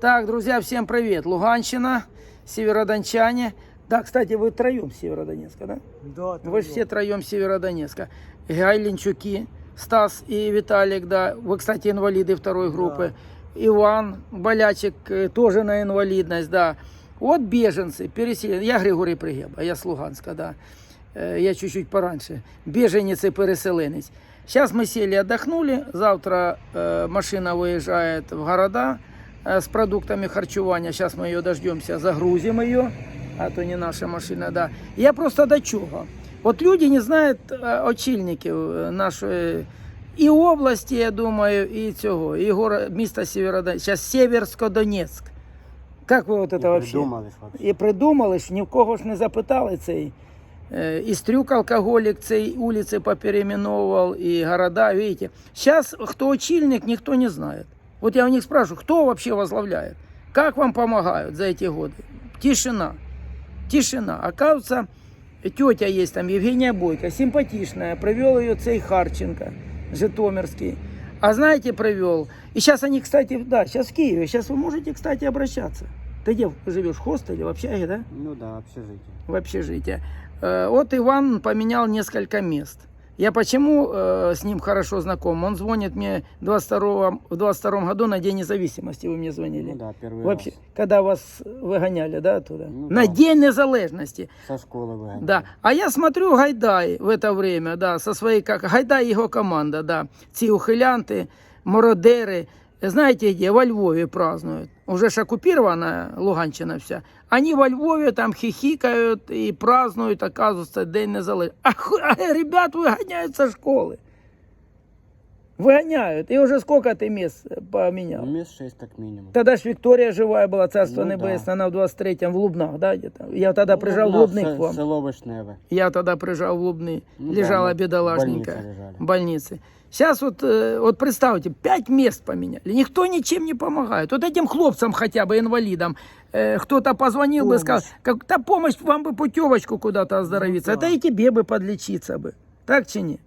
Так, друзья, всем привет. Луганщина, северодончане. Да, кстати, вы троем с Северодонецка, да? Да, Вы же все троем с Северодонецка. Гайленчуки, Стас и Виталик, да. Вы, кстати, инвалиды второй группы. Иван Болячек э, тоже на инвалидность, да. Вот беженцы, переселенцы. Я Григорий Пригеба, я с Луганска, да. Э, Я чуть-чуть пораньше. Беженец и переселенец. Сейчас мы сели, отдохнули. Завтра э, машина выезжает в города э, с продуктами харчевания. Сейчас мы ее дождемся, загрузим ее. А то не наша машина, да. Я просто до чого. От люди не знають е, очільників е, нашої і області, я думаю, і цього, і горо, міста Сєвєродонецьк. Зараз Сєвєрсько-Донецьк. Як ви от це вообще? І придумали ж, ні в кого ж не запитали цей. Е, І стрюк алкоголік цей вулиці попереименовував, і города, видите. Сейчас кто очільник, никто не знает. Вот я у них спрашиваю, кто вообще возглавляет? Как вам помогают за эти годы? Тишина. Тишина. Оказывается, тетя есть там, Евгения Бойко, симпатичная. Привел ее цей Харченко, Житомирский. А знаете, привел. И сейчас они, кстати, да, сейчас в Киеве. Сейчас вы можете, кстати, обращаться. Ты где живешь? В хостеле, в общаге, да? Ну да, общежитие. в общежитие. Э, Вот Иван поменял несколько мест. Я почему э, с ним хорошо знаком? Он звонит мне 22 в 22 году на День независимости. Вы мне звонили. Ну да, первый Вообще, раз. когда вас выгоняли, да, оттуда? Ну на да. День незалежности. Со школы выгоняли. Да. А я смотрю Гайдай в это время, да, со своей, как Гайдай и его команда, да. Ці ухилянти, мародери. Знаете где? Во Львове празднуют. Уже ж оккупирована Луганщина вся. Они во Львове там хихикают и празднуют, оказывается, День Незалежности. А, ху- а ребят выгоняют со школы. Выгоняют. И уже сколько ты мест поменял? Ну, мест 6 как минимум. Тогда ж Виктория живая была, царство Ну да. небесное, она в 23-м в Лубнах, да, где-то? Я тогда Ну, приезжал в да, Лубных се- к вам. Село Вишневе. Я тогда приезжал в Лубны, Ну лежала да, мы в бедолажненькая больнице лежали. в больнице. Сейчас вот, э, вот представьте, пять мест поменяли, никто ничем не помогает. Вот этим хлопцам хотя бы, инвалидам, э, кто-то позвонил бы, сказал, как, та помощь, вам бы путевочку куда-то оздоровиться, Ну да. это и тебе бы подлечиться бы. Так чи ні?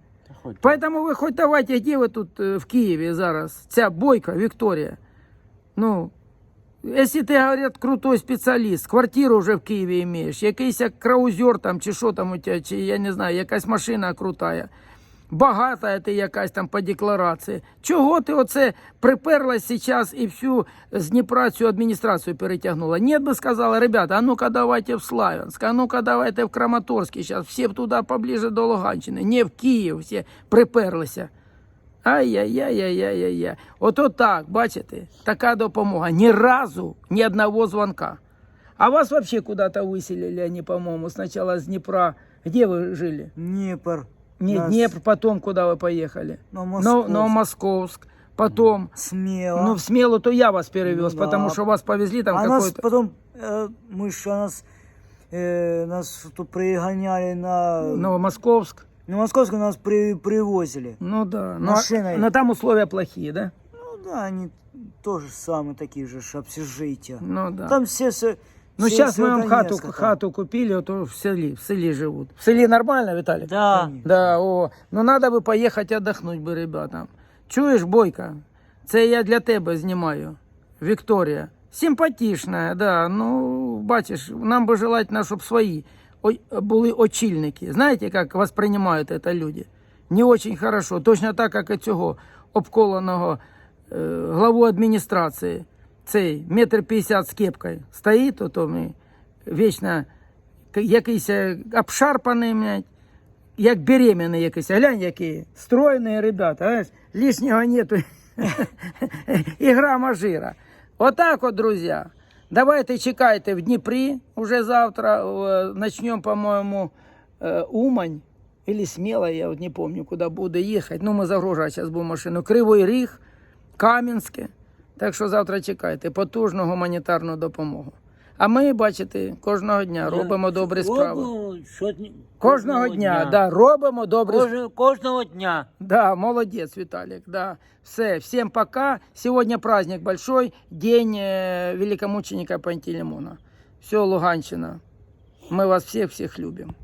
Хоть Поэтому ви хоч давайте, де ви тут е, в Києві зараз? Ця бойка Вікторія. Ну, якщо ти, говорять, крутой спеціаліст, квартиру вже в Києві маєш, якийсь як краузер там, чи що там у тебе, чи я не знаю, якась машина крутая. Багата ти якась там по декларації. Чого ти оце приперлась зараз і всю з Дніпра цю адміністрацію перетягнула? Ні, би сказала, ребята, а ну-ка давайте в Славянськ, а ну-ка давайте в Краматорськ, зараз всі туди поближе до Луганщини, не в Київ всі приперлися. Ай-яй-яй-яй-яй-яй. Ото так, бачите, така допомога. Ні разу, ні одного звонка. А вас вообще куда-то выселили по-моему, сначала с Днепра. Где вы жили? Днепр. Не Нас Днепр, потом куда вы поехали? На Но- Московск. Новомосковск. Потом, Смело. ну в Смелу то я вас перевез, Ну да. потому что вас повезли там а нас какой-то... потом, э, мы что, нас, э, нас тут пригоняли на... Новомосковск. На Московскую нас при, привозили. Ну да. Но, Машиной. но там условия плохие, да? Ну да, они тоже самые такие же ж общежития. Ну да. Там все... с- ну все сейчас мы вам хату, там. хату купили, а то в селе, в селе живут. В селе нормально, Виталий? Да. Да, о, ну надо би поїхати віддохнути би ребятам. Чуєш, Бойка? Це я для тебе знімаю. Вікторія. Симпатична, да. Ну, бачиш, нам би желательно, щоб свої о- були очільники. Знаєте, як восприймають це люди? Не очень хорошо. Точно так, як і цього обколеного е, главу адміністрації. Цей метр п'ятдесят з кепкою стоїть, ото ми вічно якийсь е, обшарпаний, блядь, як беременний якийсь. Глянь, які стройні ребята, знаєш, лишнього нету. І грама жира. Отак от, друзі. Давайте чекайте в Дніпрі уже завтра. Начнем, по-моєму, е, Умань. Или смело, я вот не помню, куда буде їхати. Ну, ми загружати зараз будемо машину. Кривий Ріг, Кам'янське. Так що завтра чекайте потужну гуманітарну допомогу. А ми, бачите, кожного дня робимо добрі справи. Кожного, щодня- Кожного дня, да, робимо добрі справи. Кожного, кожного дня. Да, молодец, Виталик, да. Все, всем пока. Сегодня праздник большой, день э, великомученика Пантелеймона. Все, Луганщина. Мы вас всех-всех любим.